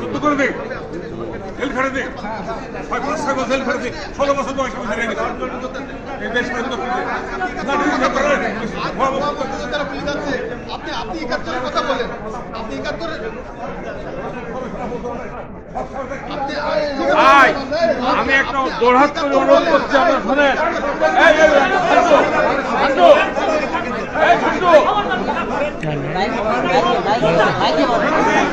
যুদ্ধ করে দে জেল খেটে দে ছয় পাঁচ ছয় বছর জেল খেটে দে ষোলো বছর বয়স আমি ছেড়ে গেছি এই দেশ আপনি আপনি একাত্তরের কথা বলেন আপনি একাত্তরের আমি একটা দৌড়হাত করে অনুরোধ করছি আপনার শুনেন এই, ঠান্ডু, ঠান্ডু,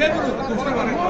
ঠান্ডু।